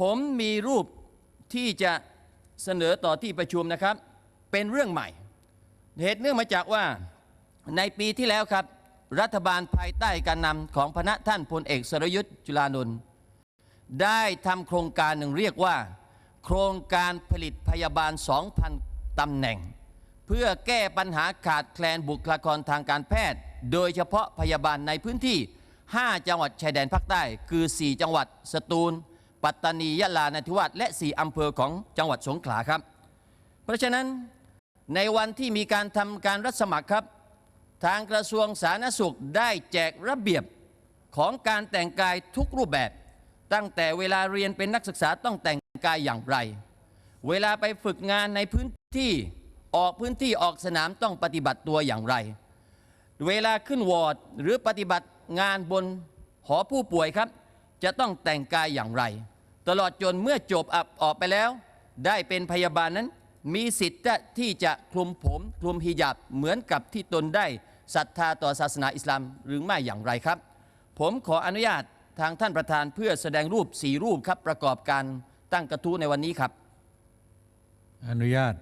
ผมมีรูปที่จะเสนอต่อที่ประชุมนะครับ เป็นเรื่องใหม่ เหตุเนื่องมาจากว่าในปีที่แล้วครับ รัฐบาลภายใต้การนำของพระท่านพลเอกสรยุทธ์จุลานนท์ได้ทำโครงการหนึ่งเรียกว่า โครงการผลิตพยาบาล 2,000ตำแหน่ง เพื่อแก้ปัญหาขาดแคลนบุคลากรทางการแพทย์ โดยเฉพาะพยาบาลในพื้นที่ 5 จังหวัดชายแดนภาคใต้ คือ 4 จังหวัดสตูล ปัตตานียะลานราธิวาสและ 4 อำเภอของจังหวัดสงขลาครับ เพราะฉะนั้นในวันที่มีการทำการรับสมัครครับ ทางกระทรวงสาธารณสุขได้แจกระเบียบของการแต่งกายทุกรูปแบบ ตั้งแต่เวลาเรียนเป็นนักศึกษาต้องแต่งกายอย่างไร เวลาไปฝึกงานในพื้นที่ออกพื้นที่ออกสนามต้องปฏิบัติตัวอย่างไร เวลาขึ้นวอร์ดหรือปฏิบัติงานบนหอผู้ป่วยครับ จะต้องแต่งกายอย่างไร ตลอดจนเมื่อจบอับออกไปแล้ว ได้เป็นพยาบาลนั้น มีสิทธิ์ที่จะคลุมผมคลุมฮิญาบเหมือนกับที่ตนได้ศรัทธาต่อศาสนาอิสลามหรือไม่อย่างไรครับ ผมขออนุญาตทางท่านประธานเพื่อแสดงรูปสี่รูปครับประกอบการตั้งกระทู้ในวันนี้ครับ อนุญาต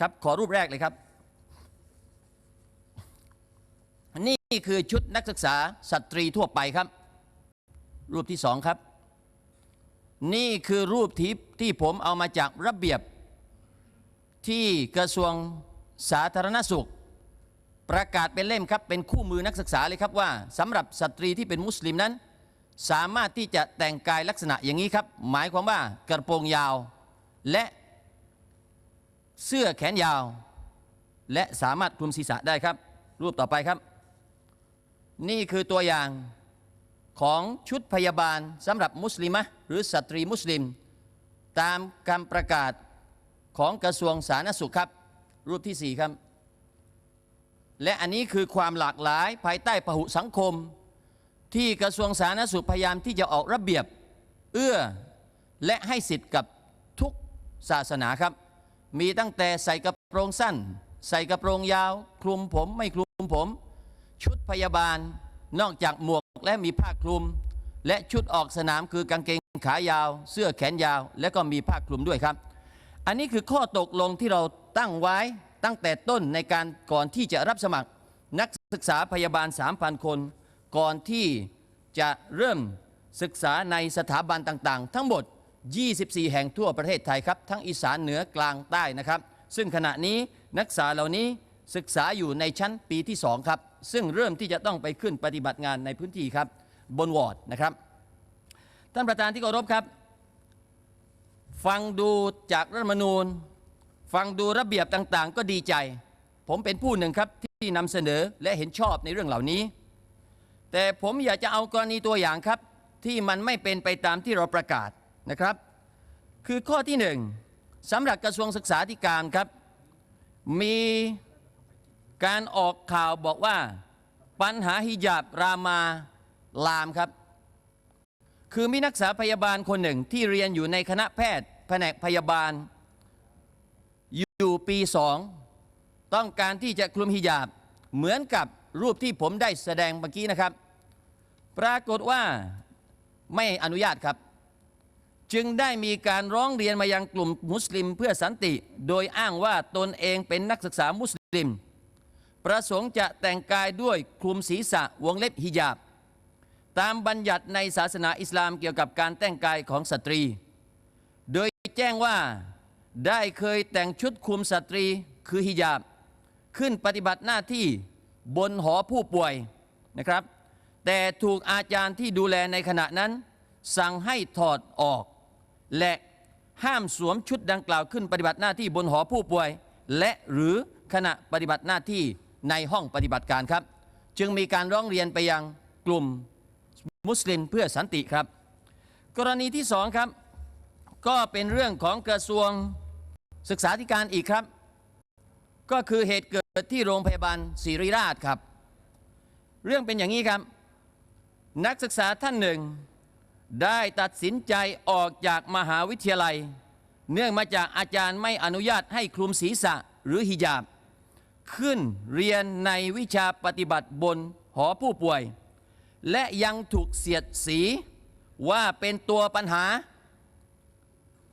ครับขอรูปแรกเลยครับ นี่คือชุดนักศึกษาสตรีทั่วไปครับ รูปที่สองครับ นี่คือรูปที่ที่ผมเอามาจากระเบียบ ที่กระทรวงสาธารณสุข ประกาศเป็นเล่มครับ เป็นคู่มือนักศึกษาเลยครับว่าสำหรับสตรีที่เป็นมุสลิมนั้น สามารถที่จะแต่งกายลักษณะอย่างนี้ครับ หมายความว่ากระโปรงยาว และเสื้อแขนยาว และสามารถคลุมศีรษะได้ครับ รูปต่อไปครับ นี่คือตัวอย่าง ของชุดพยาบาลสำหรับมุสลิมะหรือสตรีมุสลิม ตามคำประกาศของกระทรวงสาธารณสุขครับ รูปที่ 4 ครับ และอันนี้คือความหลากหลายภายใต้พหุสังคม ที่กระทรวงสาธารณสุขพยายามที่จะออกระเบียบ เอื้อและให้สิทธิ์กับทุกศาสนาครับ มีตั้งแต่ใส่กระโปรงสั้น ใส่กระโปรงยาว คลุมผมไม่คลุมผม ชุดพยาบาล นอกจากหมวกและมีผ้าคลุม และชุดออกสนามคือกางเกงขายาว เสื้อแขนยาว และก็มีผ้าคลุมด้วยครับ อันนี้คือข้อตกลงที่เราตั้งไว้ตั้งแต่ต้นในการก่อนที่จะรับสมัครนักศึกษาพยาบาล 3,000 คน ก่อนที่จะเริ่มศึกษาในสถาบันต่างๆ ทั้งหมด 24 แห่งทั่วประเทศไทยครับ ทั้งอีสานเหนือกลางใต้นะครับ ซึ่งขณะนี้นักศึกษาเหล่านี้ศึกษาอยู่ในชั้นปีที่ 2 ครับ ซึ่งเริ่มที่จะต้องไปขึ้นปฏิบัติงานในพื้นที่ครับบนวอร์ดนะครับท่านประธานที่เคารพครับ ฟังดูจากรัฐมนูญ ฟังดูระเบียบต่างๆ ก็ดีใจ ผมเป็นผู้หนึ่งครับที่นำเสนอและเห็นชอบในเรื่องเหล่านี้ แต่ผมอยากจะเอากรณีตัวอย่างครับ ที่มันไม่เป็นไปตามที่เราประกาศนะครับ คือข้อที่หนึ่งสำหรับกระทรวงศึกษาธิการครับ มี การออกข่าวบอกว่า ปัญหาฮิญาบรามาลามครับ คือมีนักศึกษาพยาบาลคนหนึ่งที่เรียนอยู่ในคณะแพทย์ แผนกพยาบาล อยู่ปีสองต้องการที่จะคลุมฮิญาบเหมือนกับรูปที่ผมได้แสดงเมื่อกี้นะครับ ปรากฏว่าไม่อนุญาตครับ จึงได้มีการร้องเรียนมายังกลุ่มมุสลิมเพื่อสันติ โดยอ้างว่าตนเองเป็นนักศึกษามุสลิม ประสงค์จะแต่งกายด้วยคลุมศีรษะวงเล็บฮิญาบ ตามบัญญัติในศาสนาอิสลามเกี่ยวกับการแต่งกายของสตรี โดยแจ้งว่าได้เคยแต่งชุดคลุมสตรีคือฮิญาบ ขึ้นปฏิบัติหน้าที่บนหอผู้ป่วยนะครับ แต่ถูกอาจารย์ที่ดูแลในขณะนั้น สั่งให้ถอดออก และห้ามสวมชุดดังกล่าวขึ้นปฏิบัติหน้าที่บนหอผู้ป่วย และหรือขณะปฏิบัติหน้าที่ ในห้องปฏิบัติการครับ จึงมีการร้องเรียนไปยังกลุ่มมุสลิมเพื่อสันติครับ กรณีที่สองครับ ก็เป็นเรื่องของกระทรวงศึกษาธิการอีกครับ ก็คือเหตุเกิดที่โรงพยาบาลศิริราชครับ เรื่องเป็นอย่างนี้ครับ นักศึกษาท่านหนึ่ง ได้ตัดสินใจออกจากมหาวิทยาลัย เนื่องมาจากอาจารย์ไม่อนุญาตให้คลุมศีรษะหรือฮิญาบ ขึ้นเรียนในวิชาปฏิบัติบนหอผู้ป่วย และยังถูกเสียดสีว่าเป็นตัวปัญหา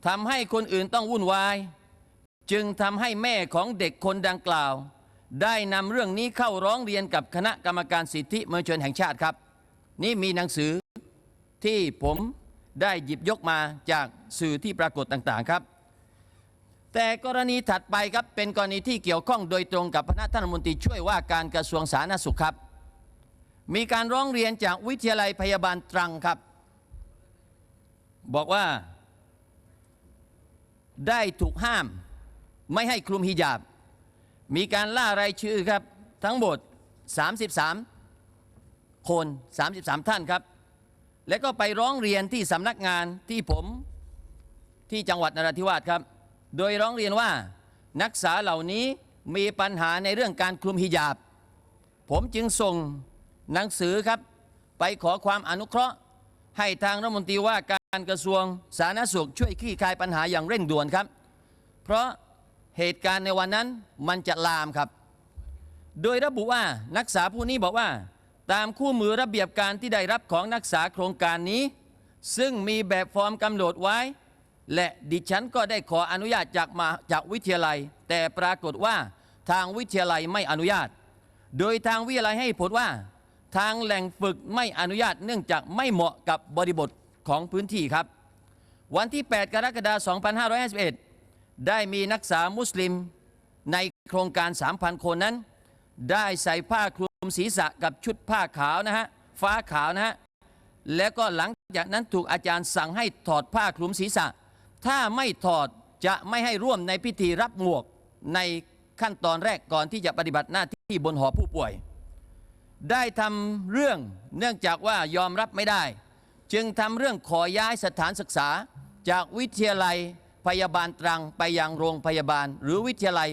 ทำให้คนอื่นต้องวุ่นวาย จึงทำให้แม่ของเด็กคนดังกล่าว ได้นำเรื่องนี้เข้าร้องเรียนกับคณะกรรมการสิทธิมนุษยชนแห่งชาติครับ นี่มีหนังสือที่ผมได้หยิบยกมาจากสื่อที่ปรากฏต่างๆครับ แต่กรณีถัดไปครับเป็นกรณีที่เกี่ยวข้องโดยตรงกับพระท่านรัฐมนตรีช่วยว่าการกระทรวงสาธารณสุขครับ มีการร้องเรียนจากวิทยาลัยพยาบาลตรังครับ บอกว่า ได้ถูกห้ามไม่ให้คลุมฮิญาบ มีการล่ารายชื่อครับ ทั้งหมด 33 คน 33 ท่านครับ และก็ไปร้องเรียนที่สำนักงานที่ผมที่จังหวัดนราธิวาสครับ โดยร้องเรียนว่านักศึกษาเหล่านี้มีปัญหาในเรื่องการคลุมฮิญาบ ผมจึงส่งหนังสือครับ ไปขอความอนุเคราะห์ ให้ทางรัฐมนตรีว่าการกระทรวงสาธารณสุขช่วยคลี่คลายปัญหาอย่างเร่งด่วนครับ เพราะเหตุการณ์ในวันนั้นมันจะลามครับ โดยระบุว่านักศึกษาผู้นี้บอกว่า ตามคู่มือระเบียบการที่ได้รับของนักศึกษาโครงการนี้ ซึ่งมีแบบฟอร์มกำหนดไว้ และดิฉันก็ได้ขออนุญาตจากมาจากวิทยาลัย แต่ปรากฏว่าทางวิทยาลัยไม่อนุญาต โดยทางวิทยาลัยให้ผลว่า ทางแหล่งฝึกไม่อนุญาตเนื่องจากไม่เหมาะกับบริบทของพื้นที่ครับ วันที่ 8 กรกฎาคม 2551 ได้มีนักศึกษามุสลิมในโครงการ 3,000 คนนั้น ได้ใส่ผ้าคลุมศีรษะกับชุดผ้าขาวนะฮะฟ้าขาวนะฮะแล้วก็หลังจากนั้นถูกอาจารย์สั่งให้ถอดผ้าคลุมศีรษะ ถ้าไม่ถอดจะไม่ให้ร่วมในพิธีรับหมวกในขั้นตอนแรกก่อนที่จะปฏิบัติหน้าที่บนหอผู้ป่วย ได้ทำเรื่องเนื่องจากว่ายอมรับไม่ได้ จึงทำเรื่องขอย้ายสถานศึกษา จากวิทยาลัยพยาบาลตรังไปยังโรงพยาบาล หรือวิทยาลัย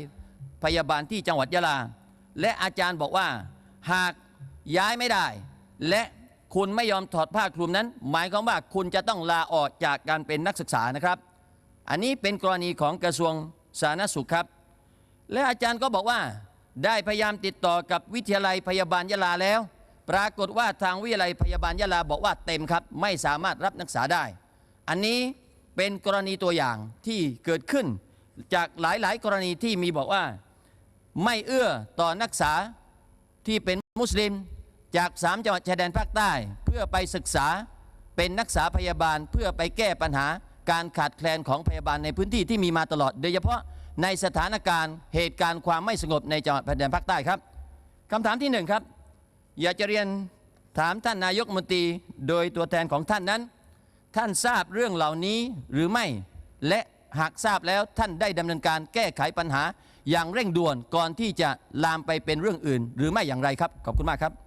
พยาบาลที่จังหวัดยะลา และอาจารย์บอกว่าหากย้ายไม่ได้ และคุณไม่ยอมถอดผ้าคลุมนั้น หมายความว่าคุณจะต้องลาออกจากการเป็นนักศึกษานะครับ อันนี้เป็นกรณีของกระทรวงสาธารณสุขครับ และอาจารย์ก็บอกว่า ได้พยายามติดต่อกับวิทยาลัยพยาบาลยะลาแล้ว ปรากฏว่าทางวิทยาลัยพยาบาลยะลาบอกว่าเต็มครับ ไม่สามารถรับนักศึกษาได้ อันนี้เป็นกรณีตัวอย่างที่เกิดขึ้น จากหลายๆ กรณีที่มีบอกว่าไม่เอื้อต่อนักศึกษาที่เป็นมุสลิมจากสามจังหวัดชายแดนภาคใต้ เพื่อไปศึกษาเป็นนักศึกษาพยาบาลเพื่อไปแก้ปัญหา การขาดแคลนของพยาบาลในพื้นที่ที่มีมาตลอด โดยเฉพาะในสถานการณ์เหตุการณ์ความไม่สงบในจังหวัดแดนภาคใต้ครับคำถามที่หนึ่งครับ อยากจะเรียนถามท่านนายกมนตรีโดยตัวแทนของท่านนั้น ท่านทราบเรื่องเหล่านี้หรือไม่ และหากทราบแล้วท่านได้ดำเนินการแก้ไขปัญหาอย่างเร่งด่วนก่อนที่จะลามไปเป็นเรื่องอื่น หรือไม่อย่างไรครับ ขอบคุณมากครับ